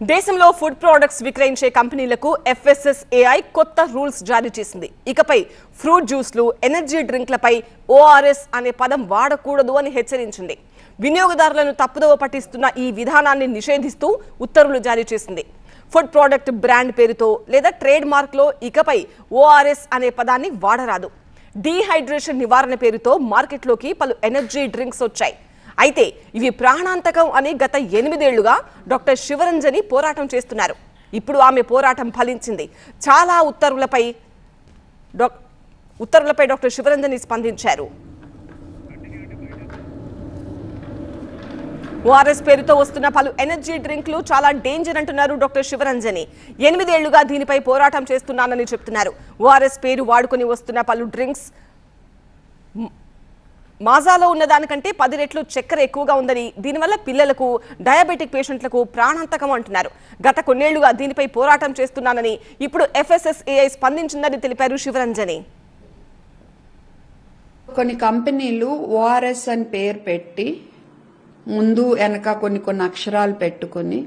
దేశంలో food products విక్రయించే కంపెనీలకు ఎఫ్ఎస్ఎస్ఏఐ కొత్త రూల్స్ జారీ చేసింది. ఇకపై ఫ్రూట్ జ్యూస్లు ఎనర్జీ డ్రింక్లపై ఓఆర్ఎస్ అనే పదం వాడకూడదు అని హెచ్చరించింది. వినియోగదారులను తప్పుదోవ పట్టిస్తున్న ఈ విధానాన్ని నిషేధిస్తూ ఉత్తర్వులు జారీ చేసింది. ఫుడ్ ప్రోడక్ట్ బ్రాండ్ పేరుతో లేదా ట్రేడ్ మార్క్లో ఇకపై ఓఆర్ఎస్ అనే పదాన్ని వాడరాదు. డీహైడ్రేషన్ నివారణ పేరుతో మార్కెట్లోకి పలు ఎనర్జీ డ్రింక్స్ వచ్చాయి. అయితే ఇవి ప్రాణాంతకం అని గత ఎనిమిదేళ్ళుగా డాక్టర్ శివరంజని పోరాటం చేస్తున్నారు. ఇప్పుడు ఆమె పోరాటం ఫలించింది. చాలా ఉత్తర్వులపై డాక్- ఉత్తర్వులపై డాక్టర్ శివరంజని స్పందించారు. ఓఆర్ఎస్ పేరుతో వస్తున్న పలు ఎనర్జీ డ్రింక్లు చాలా డేంజర్ అంటున్నారు డాక్టర్ శివరంజని. ఎనిమిదేళ్ళుగా దీనిపై పోరాటం చేస్తున్నానని చెప్తున్నారు. ఓఆర్ఎస్ పేరు వాడుకొని వస్తున్న పలు డ్రింక్స్ మాజాలో ఉన్న దానికంటే పది రెట్లు చక్కెర ఎక్కువగా ఉందని దీనివల్ల పిల్లలకు డయాబెటిక్ పేషెంట్లకు ప్రాణాంతకం అంటున్నారు. గత కొన్నేళ్ళుగా దీనిపై పోరాటం చేస్తున్నానని ఇప్పుడు ఎఫ్ఎస్ఎస్ఏఐ స్పందించిందని తెలిపారు శివరంజని. కొన్ని కంపెనీలు ఓఆర్ఎస్ అని పేరు పెట్టి ముందు వెనక కొన్ని కొన్ని అక్షరాలు పెట్టుకుని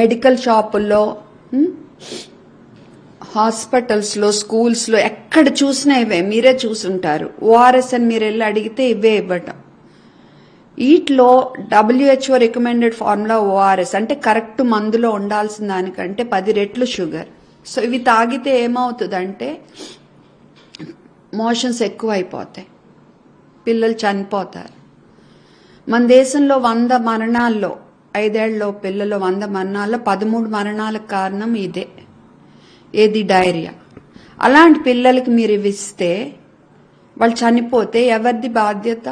మెడికల్ షాపుల్లో హాస్పిటల్స్లో స్కూల్స్లో ఎక్కడ చూసినా ఇవే మీరే చూసుంటారు. ఓఆర్ఎస్ అని మీరు వెళ్ళి అడిగితే ఇవే ఇవ్వటం. వీటిలో డబ్ల్యూహెచ్ఓ రికమెండెడ్ ఫార్ములా ఓఆర్ఎస్ అంటే కరెక్ట్ మందులో ఉండాల్సిన దానికంటే పది రెట్లు షుగర్. సో ఇవి తాగితే ఏమవుతుందంటే మోషన్స్ ఎక్కువ అయిపోతాయి పిల్లలు చనిపోతారు. మన దేశంలో వంద మరణాల్లో ఐదేళ్ళలో పిల్లలు వంద మరణాల్లో పదమూడు మరణాలకు కారణం ఇదే. ఏది డైరియా? అలాంటి పిల్లలకి మీరు ఇవి ఇస్తే వాళ్ళు చనిపోతే ఎవరిది బాధ్యత?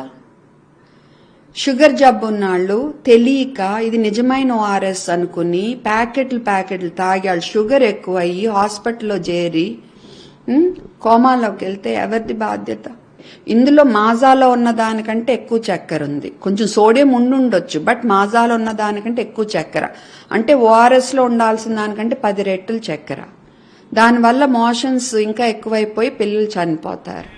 షుగర్ జబ్బు ఉన్నాళ్ళు తెలియక ఇది నిజమైన ఓఆర్ఎస్ అనుకుని ప్యాకెట్లు ప్యాకెట్లు తాగి వాళ్ళు షుగర్ ఎక్కువ అయ్యి హాస్పిటల్లో చేరి కోమాలోకి వెళ్తే ఎవరిది బాధ్యత? ఇందులో మాజాలో ఉన్న దానికంటే ఎక్కువ చక్కెర ఉంది. కొంచెం సోడియం ఉండుండొచ్చు బట్ మాజాలో ఉన్న దానికంటే ఎక్కువ చక్కెర. అంటే ఓఆర్ఎస్లో ఉండాల్సిన దానికంటే పది రెట్లు చక్కెర. దానివల్ల మోషన్స్ ఇంకా ఎక్కువైపోయి పిల్లలు చనిపోతారు.